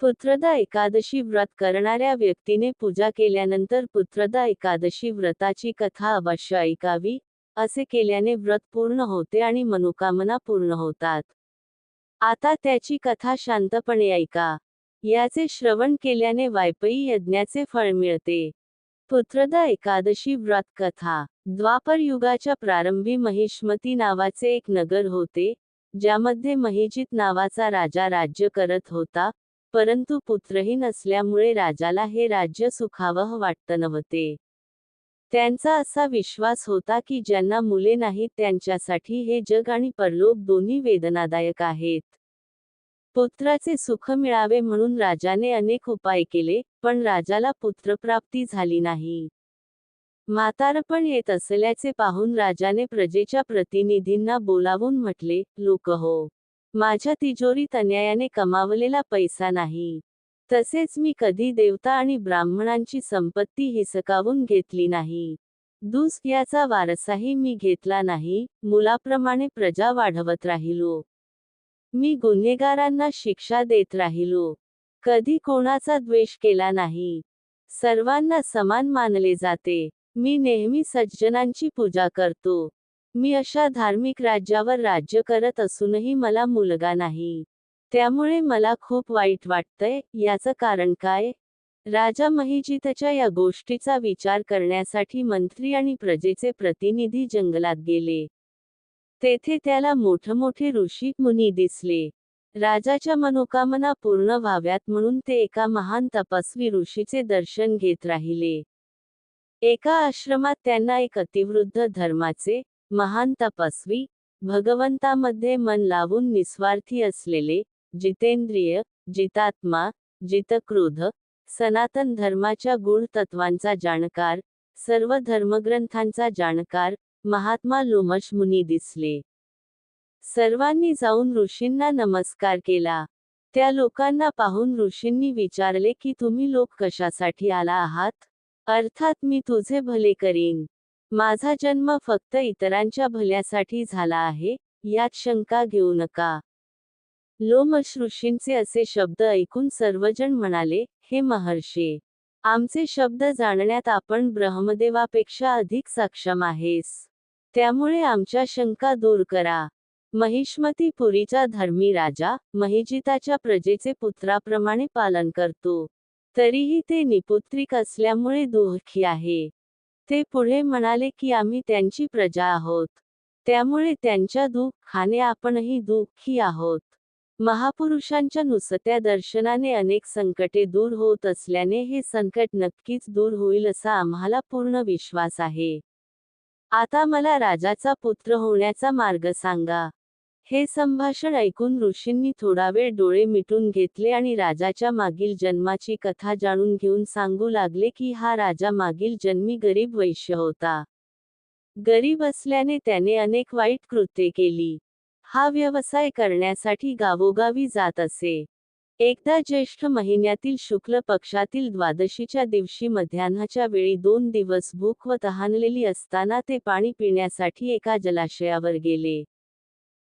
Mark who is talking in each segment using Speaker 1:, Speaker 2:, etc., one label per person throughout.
Speaker 1: पुत्रदा एकादशी व्रत करणाऱ्या व्यक्तीने पूजा केल्यानंतर पुत्रदा एकादशी व्रताची कथा अवश्य ऐकावी असे केल्याने व्रत पूर्ण होते आणि मनोकामना पूर्ण होतात. आता त्याची कथा शांतपणे ऐका. याचे श्रवण केल्याने वायपयी यज्ञाचे फळ मिळते. पुत्रदा एकादशी व्रत कथा. द्वापर युगाच्या प्रारंभी महिष्मती नावाचे एक नगर होते ज्यामध्ये महिजित नावाचा राजा राज्य करत होता परंतु पुत्रही नसल्यामुळे राजाला हे राज्य सुखावह वाटत नव्हते. त्यांचा असा विश्वास होता की ज्यांना मुले नाहीत त्यांच्यासाठी हे जग आणि परलोक दोन्ही वेदनादायक आहेत. पुत्राचे सुख मिळावे म्हणून राजाने अनेक उपाय केले पण राजाला पुत्रप्राप्ती झाली नाही. म्हातारपण येत असल्याचे पाहून राजाने प्रजेच्या प्रतिनिधींना बोलावून म्हटले लोक हो माझ्या तिजोरीत अन्यायाने कमावलेला पैसा नाही. तसेच मी कधी देवता आणि ब्राह्मणांची संपत्ती हिसकावून घेतली नाही. दूस याचा वारसाही मी घेतला नाही मुलाप्रमाणे प्रजा वाढवत राहिलो. मी गुन्हेगारांना शिक्षा देत राहिलो. कधी कोणाचा द्वेष केला नाही. सर्वांना समान मानले जाते. मी नेहमी सज्जनांची पूजा करतो. मी अशा धार्मिक राज्यावर राज्य करत असूनही मला मुलगा नाही. त्यामुळे मला खूप वाईट वाटतंय. याचं कारण काय? राजा महिजितच्या या गोष्टीचा विचार करण्यासाठी मंत्री आणि प्रजेचे प्रतिनिधी जंगलात गेले. तेथे त्याला मोठमोठे ऋषी मुनी दिसले. राजाच्या मनोकामना पूर्ण व्हाव्यात म्हणून ते एका महान तपस्वी ऋषीचे दर्शन घेत राहिले. एका आश्रमात त्यांना एक अतिवृद्ध धर्माचे महान तपस्वी भगवंतामध्ये मन लावून निस्वार्थी असलेले जितेंद्रिय जितात्मा जितक्रोध सनातन धर्माच्या गुण तत्वांचा जाणकार सर्व धर्मग्रंथांचा जाणकार महात्मा लोमश मुनी दिसले. सर्वांनी जाऊन ऋषींना नमस्कार केला. त्या लोकांना पाहून ऋषींनी विचारले की तुम्ही लोक कशासाठी आला आहात? अर्थात मी तुझे भले करीन. माझा जन्म फक्त इतरांच्या भल्यासाठी झाला आहे यात शंका घेऊ नका. लोमश ऋषींचे असे शब्द ऐकून सर्वजण म्हणाले हे महर्षे आमचे शब्द जाणण्यात आपण ब्रह्मदेवापेक्षा अधिक सक्षम आहेस. त्यामुळे आमच्या शंका दूर करा. महिष्मती पुरीचा धर्मी राजा महिजिताच्या प्रजेचे पुत्राप्रमाणे पालन करतो. तरीही ते निपुत्रिक असल्यामुळे दुःखी आहे. ते पुढे म्हणाले की आम्ही त्यांची प्रजा आहोत. त्यामुळे त्यांच्या दुःखाने आपणही दुःखी आहोत. महापुरुषांच्या नुसत्या दर्शनाने अनेक संकटे दूर होत असल्याने हे संकट नक्कीच दूर होईल असा आम्हाला पूर्ण विश्वास आहे. आता मला राजाचा पुत्र होण्याचा मार्ग सांगा. हे संभाषण ऐकून ऋषींनी थोडा वेळ डोळे मिटून घेतले आणि राजाच्या मागील जन्माची कथा जाणून घेऊन सांगू लागले की हा राजा मागील जन्मी गरीब वैश्य होता. गरीब असल्याने त्याने अनेक वाईट कृत्ये केली. हा व्यवसाय करण्यासाठी गावोगावी जात असे. एकदा ज्येष्ठ महिन्यातील शुक्ल पक्षातील द्वादशीच्या दिवशी मध्यान्हाच्या वेळी दोन दिवस भूक व तहानलेली असताना ते पाणी पिण्यासाठी एका जलाशयावर गेले.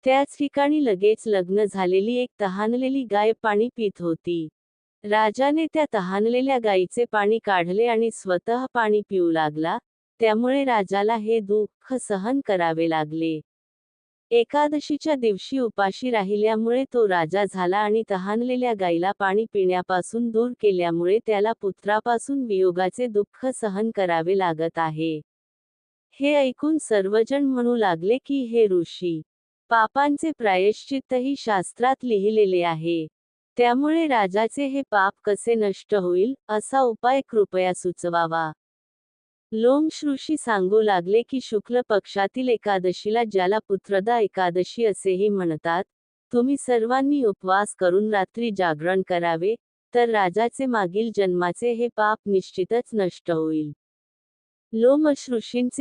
Speaker 1: त्याच ठिकाणी लगेच लग्न झालेली एक तहानलेली गाय पाणी पित होती. राजाने त्या तहानलेल्या गायीचे पाणी काढले आणि स्वतः पाणी पिऊ लागला. त्यामुळे राजाला हे दुःख सहन करावे लागले. एकादशीच्या दिवशी उपाशी राहिल्यामुळे तो राजा झाला आणि तहानलेल्या गायीला पाणी पिण्यापासून दूर केल्यामुळे त्याला पुत्रापासून वियोगाचे दुःख सहन करावे लागत आहे. हे ऐकून सर्वजण म्हणू लागले की हे ऋषी पापांचे प्रायश्चित्तही शास्त्रात लिहिलेले आहे. त्यामुळे राजाचे हे पाप कसे नष्ट होईल असा उपाय कृपया सुचवावा. लोम ऋषी सांगू लागले की शुक्ल पक्षातील एकादशीला ज्याला पुत्रदा एकादशी असेही म्हणतात तुम्ही सर्वांनी उपवास करून रात्री जागरण करावे तर राजाचे मागील जन्माचे हे पाप निश्चितच नष्ट होईल. लोमश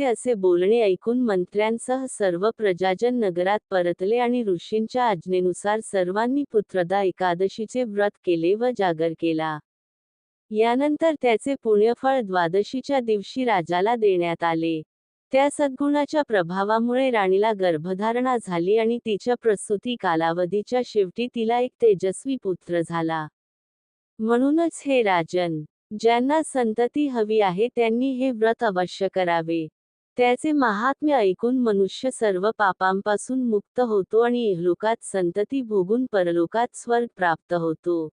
Speaker 1: असे बोलणे ऐकून मंत्र्यांसह सर्व प्रजाजन नगरात परतले आणि ऋषींच्या आज्ञेनुसार सर्वांनी पुत्रदा एकादशीचे व्रत केले व जागर केला. यानंतर त्याचे पुण्यफळ द्वादशीच्या दिवशी राजाला देण्यात आले. त्या सद्गुणाच्या प्रभावामुळे राणीला गर्भधारणा झाली आणि तिच्या प्रसूती कालावधीच्या शेवटी तिला एक तेजस्वी पुत्र झाला. म्हणूनच हे राजन ज्यांना संतती हवी आहे त्यांनी हे व्रत अवश्य करावे. त्याचे महात्म्य ऐकून मनुष्य सर्व पापांपासून मुक्त होतो आणि इहलोकात संतती भोगून परलोकात स्वर्ग प्राप्त होतो.